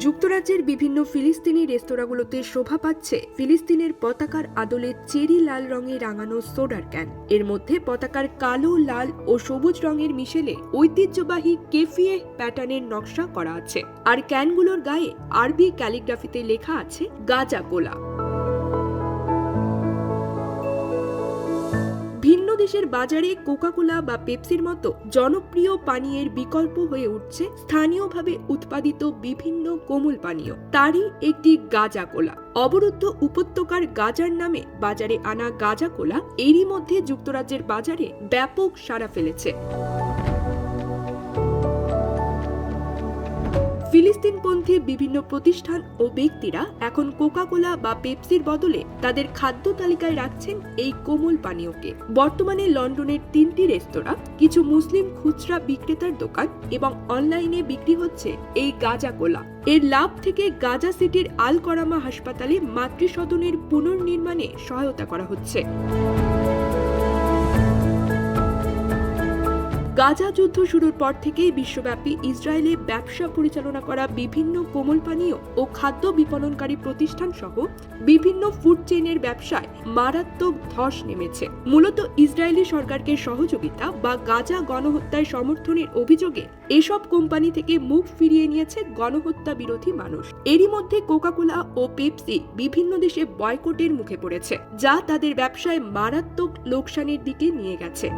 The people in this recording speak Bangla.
যুক্তরাজ্যের বিভিন্ন ফিলিস্তিনি রেস্তোরাঁগুলোতে শোভা পাচ্ছে ফিলিস্তিনের পতাকার আদলে চেরি লাল রঙে রাঙানো সোডার ক্যান। এর মধ্যে পতাকার কালো, লাল ও সবুজ রঙের মিশেলে ঐতিহ্যবাহী কেফিয়ে প্যাটার্নের নকশা করা আছে। আর ক্যানগুলোর গায়ে আরবি ক্যালিগ্রাফিতে লেখা আছে, গাজা কোলা। দেশের বাজারে কোকাকোলা বা পেপসির মতো জনপ্রিয় পানীয়ের বিকল্প হয়ে উঠছে স্থানীয়ভাবে উৎপাদিত বিভিন্ন কোমল পানীয়। তারই একটি গাজা কোলা অবরুদ্ধ উপত্যকার গাজার নামে বাজারে আনা গাজা কোলা এরই মধ্যে যুক্তরাজ্যের বাজারে ব্যাপক সাড়া ফেলেছে। ফিলিস্তিনপন্থী বিভিন্ন প্রতিষ্ঠান ও ব্যক্তিরা এখন কোকাকোলা বা পেপসির বদলে তাদের খাদ্য তালিকায় রাখছেন এই কোমল পানীয়কে। বর্তমানে লন্ডনের তিনটি রেস্তোরাঁ, কিছু মুসলিম খুচরা বিক্রেতার দোকান এবং অনলাইনে বিক্রি হচ্ছে এই গাজা কোলা। এর লাভ থেকে গাজা সিটির আল করামা হাসপাতালে মাতৃসদনের পুনর্নির্মাণে সহায়তা করা হচ্ছে। গাজা যুদ্ধ শুরুর পর থেকেই বিশ্বব্যাপী ইসরায়েলে ব্যবসা পরিচালনা করা বিভিন্ন কোমল পানীয় ও খাদ্য বিপণনকারী প্রতিষ্ঠান সহ বিভিন্ন ফুড চেইনের ব্যবসায় মারাত্মক ধস নেমেছে। মূলত ইসরায়েলি সরকারকে সহযোগিতা বা গাজা গণহত্যায় সমর্থনের অভিযোগে এসব কোম্পানি থেকে মুখ ফিরিয়ে নিয়েছে গণহত্যা বিরোধী মানুষ। এরই মধ্যে কোকাকোলা ও পেপসি বিভিন্ন দেশে বয়কটের মুখে পড়েছে, যা তাদের ব্যবসায় মারাত্মক লোকসানের দিকে নিয়ে গেছে।